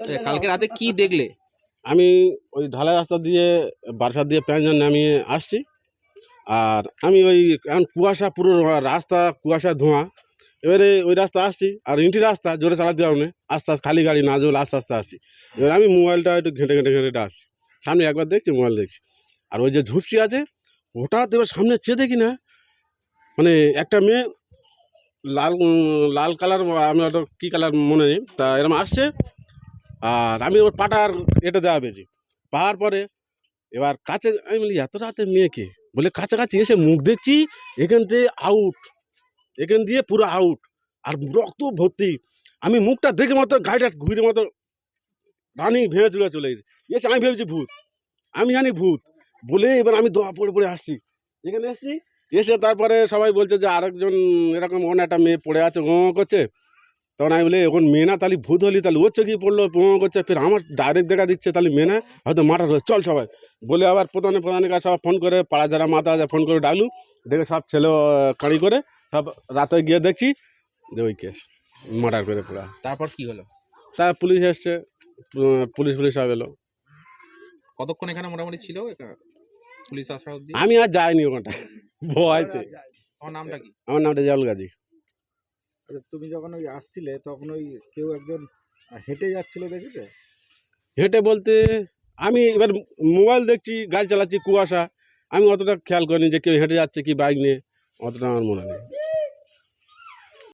আচ্ছা, কালকে রাতে কি দেখলে? আমি ওই ঢালাই রাস্তা দিয়ে বারসাত দিয়ে প্যাঞ্জান নামিয়ে আসছি। আর আমি ওই এখন কুয়াশা পুরো রাস্তা কুয়াশা ধোঁয়া। এবারে ওই রাস্তা আসছি আর ইন্টি রাস্তা জোরে চালাতে পারব না। আস্তে আস্তে খালি গাড়ি না জোরে আস্তে আস্তে আসছি। এবার আমি মোবাইলটা একটু ঘেঁটে ঘেঁটে ঘেঁটে আসছি। সামনে একবার দেখছি মোবাইল দেখছি। আর ওই যে ঝুপসি আছে হঠাৎ এবার সামনে চেয়ে দেখি না মানে একটা মেয়ে লাল লাল কালার আমি অত কী কালার মনে নেই তা এরকম আসছে। আর আমি ওর পাটার এটা দেওয়া পেয়েছি পাওয়ার পরে এবার কাছে, আমি বলি, এত রাতে মেয়েকে? বলে, কাছাকাছি এসে মুখ দেখছি, এখান থেকে আউট এখান দিয়ে পুরো আউট আর রক্ত ভর্তি। আমি মুখটা দেখে মতো গাড়িটা ঘুরে মতো রানি ভেঙে চলে চলে গেছে। এসে আমি ভেবেছি ভূত, আমি জানি ভূত। বলে এবার আমি দোয়া পড়ে পড়ে আসছি। এখানে এসছি, এসে তারপরে সবাই বলছে যে, আরেকজন এরকম ওখানে একটা মেয়ে পড়ে আছে ও করছে। তখন আমি বলি এখন মেয়ে না তাহলে ভূত হলি তাহলে ওর চোখে পড়ল ও করছে ফের আমার ডাইরেক্ট দেখা দিচ্ছে তাহলে মেয়ে না হয়তো মারা রয়েছে। চল সবাই। বলে আবার প্রধানে প্রধানের কাছে সবাই ফোন করে পাড়া যারা মাথা আছে ফোন করে ডাকলু দেখে সব ছেলে কাঁড়ি করে সব রাতে গিয়ে দেখছি যে ওই কেস মার্ডার করে পড়া তারপর কি হলো? তা পুলিশ এসছে পুলিশ পুলিশ সব এলো। কতক্ষণ এখানে মোটামুটি ছিল পুলিশ আসা আমি আর যাইনি ওখানটা ভয়তে আমার নামটা কি? আমার নামটা জাল গাজী তুমি যখন ওই আসছিলে, তখন ওই কেউ একজন হেঁটে যাচ্ছিল দেখেছ? হেঁটে বলতে আমি এবার মোবাইল দেখছি, গাড়ি চালাচ্ছি কুয়াশা। আমি অতটা খেয়াল করিনি যে কেউ হেঁটে যাচ্ছে কি বাইক নিয়ে, অতটা আমার মনে নেই।